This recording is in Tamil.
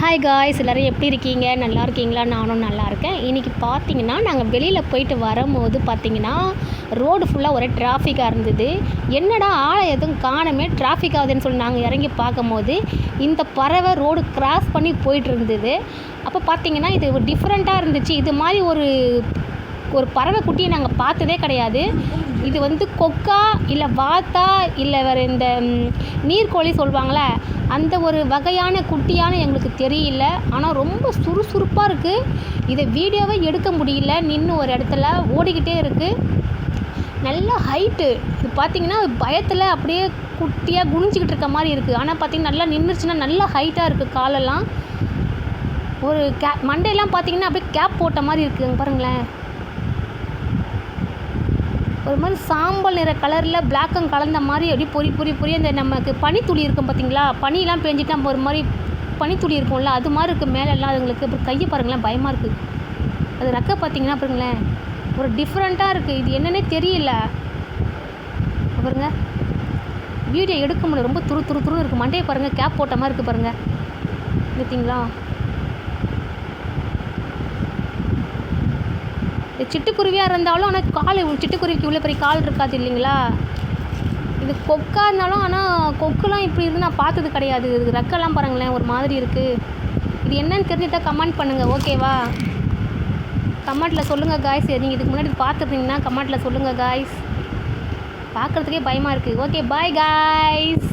ஹாய் காய்ஸ் எல்லோரும் எப்படி இருக்கீங்க? நல்லா இருக்கீங்களா? நானும் நல்லா இருக்கேன். இன்றைக்கி பார்த்தீங்கன்னா நாங்கள் வெளியில் போயிட்டு வரும்போது பார்த்தீங்கன்னா ரோடு ஃபுல்லாக ஒரே டிராஃபிக்காக இருந்தது. என்னடா ஆளை எதுவும் காணமே டிராஃபிக் ஆகுதுன்னு சொல்லி நாங்கள் இறங்கி பார்க்கும்போது இந்த பறவை ரோடு கிராஸ் பண்ணி போயிட்டு இருந்தது. அப்போ பார்த்தீங்கன்னா இது டிஃப்ரெண்ட்டாக இருந்துச்சு. இது மாதிரி ஒரு ஒரு பறவை குட்டியை நாங்கள் பார்த்ததே கிடையாது. இது வந்து கொக்கா இல்லை வாத்தா இல்லை வேறு இந்த நீர்கோழி நீர்க்கோழி சொல்லுவாங்களே அந்த ஒரு வகையான குட்டியான எங்களுக்கு தெரியல. ஆனால் ரொம்ப சுறுசுறுப்பாக இருக்குது இதை வீடியோவே எடுக்க முடியல. நின்று ஒரு இடத்துல ஓடிக்கிட்டே இருக்குது நல்ல ஹைட்டு இது பார்த்தீங்கன்னா பயத்தில் அப்படியே குட்டியாக குனிஞ்சிக்கிட்டு இருக்க மாதிரி இருக்குது ஆனால் பார்த்தீங்கன்னா நல்லா நின்றுச்சுன்னா நல்லா ஹைட்டாக இருக்குது காலெல்லாம். ஒரு கே மண்டையெல்லாம் பார்த்தீங்கன்னா அப்படியே கேப் போட்ட மாதிரி இருக்குது பாருங்களேன். ஒரு மாதிரி சாம்பல் நிற கலரில் பிளாக்கும் கலந்த மாதிரி அப்படியே பொறி பொறி பொறி அந்த நமக்கு பனித்துளி இருக்கும் பார்த்தீங்களா பனிலாம் பேஞ்சிட்டு நம்ம ஒரு மாதிரி பனித்துளி இருக்கும்ல அது மாதிரி இருக்குது மேலெல்லாம் அதுங்களுக்கு. அப்புறம் கையை பாருங்களேன் பயமாக இருக்குது அது ரெக்க பார்த்தீங்கன்னா பாருங்களேன் ஒரு டிஃப்ரெண்ட்டாக இருக்குது இது என்னன்னே தெரியல. பாருங்க. வீடியோ எடுக்க முடியல. ரொம்ப துரு துரு துருன்னு இருக்குது மண்டையை பாருங்கள் கேப் போட்ட மாதிரி இருக்குது பாருங்கள் பார்த்தீங்களா சிட்டுக்குருவியாக இருந்தாலும் ஆனால் கால் சிட்டுக்குருவிக்கு இவ்வளோ பெரிய கால் இருக்காது இல்லைங்களா? இது கொக்காக இருந்தாலும் ஆனால் கொக்குலாம் இப்படி இருந்து நான் பார்த்தது கிடையாது. இது ரெக்கெல்லாம் பாருங்களேன் ஒரு மாதிரி இருக்குது இது என்னன்னு தெரிஞ்சுட்டா கமெண்ட் பண்ணுங்கள் ஓகேவா? கமெண்ட்டில் சொல்லுங்கள் காய்ஸ் நீங்கள் இதுக்கு முன்னாடி பார்த்துருந்தீங்கன்னா கமெண்ட்டில் சொல்லுங்கள் காய்ஸ் பார்க்குறதுக்கே பயமாக இருக்குது ஓகே பாய் காய்ஸ்